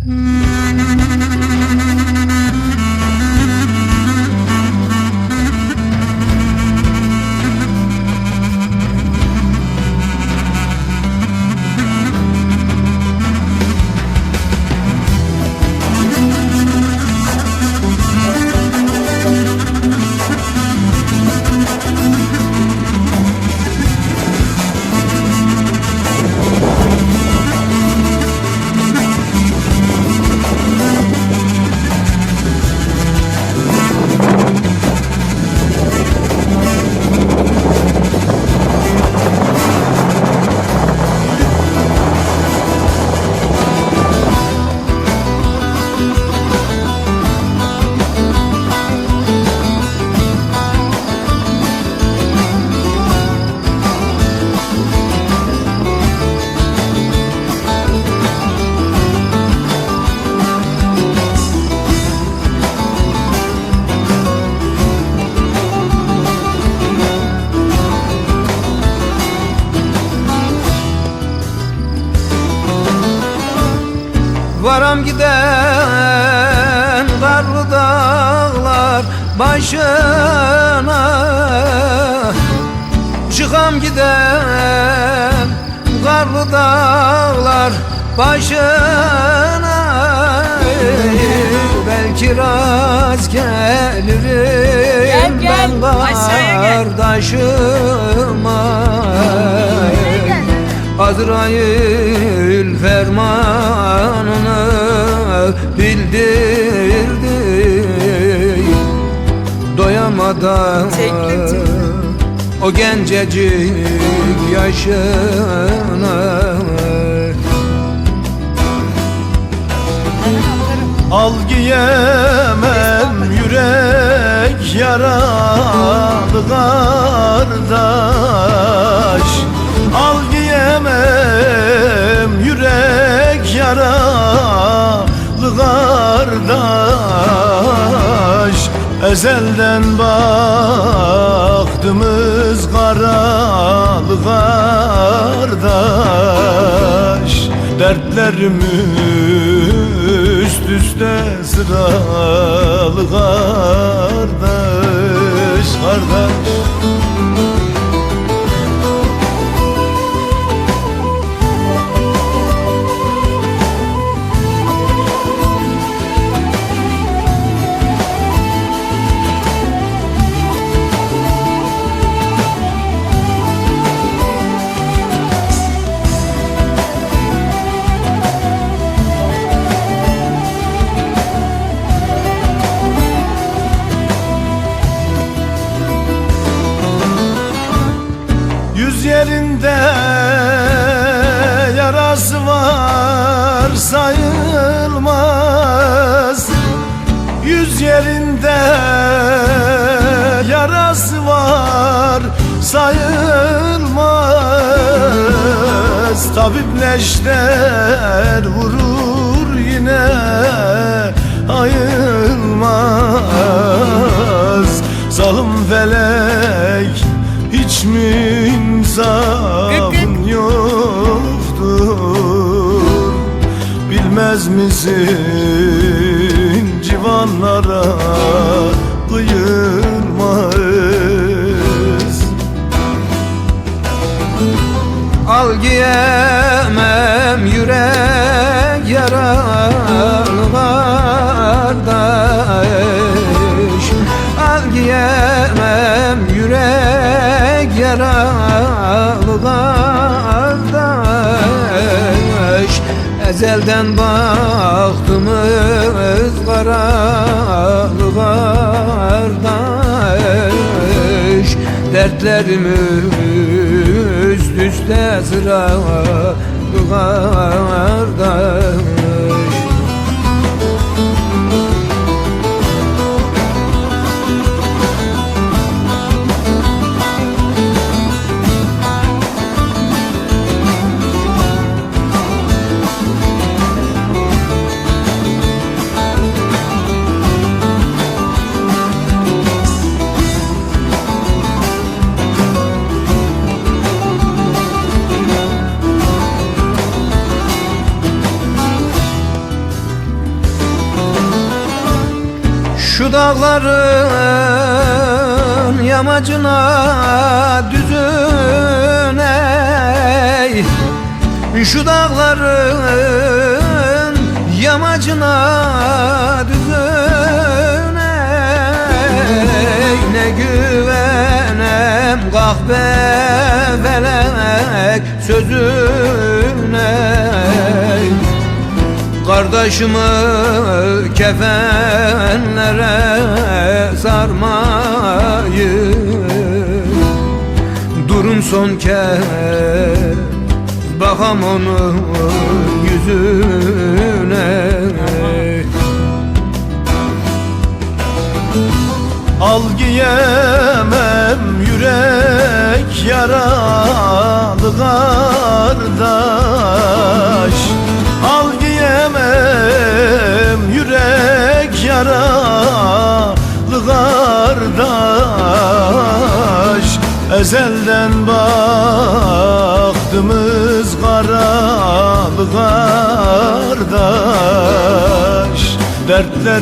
Mm-hmm. Varam giden karlı dağlar başına Çıkam giden karlı dağlar başına Belki rast gelirim Gel, ben gel. Gel. kardeşime Azrail fermanını bildirdi Doyamadan o gencecik yaşına. Al giyemem yürek yaralı kardeş Ezelden baktığımız karalı kardeş. Dertlerimiz üst üste sıralı Yüz yerinde yarası var sayılmaz. Yüz yerinde yarası var sayılmaz. Tabip neşter vurur yine ayılmaz. Zalim felek hiç mi Bilmez misin civanlara kıyılmaz Al giyemem yürek yaralı kardeş Al giyemem yürek yaralı kardeş Ezelden baktığımız karalı kardeş Dertlerimiz üst üste sıralı kardeş dağların yamacına düzüne Şu dağların yamacına düzüne Ne güvenem kahve felek sözüne Kardeşimi kefenlere sarmayı Durum son kez bakam onun yüzüne. Al giyemem yürek yaralı kardeş yaralı kardeş Ezelden baktığımız karalı kardeş Dertler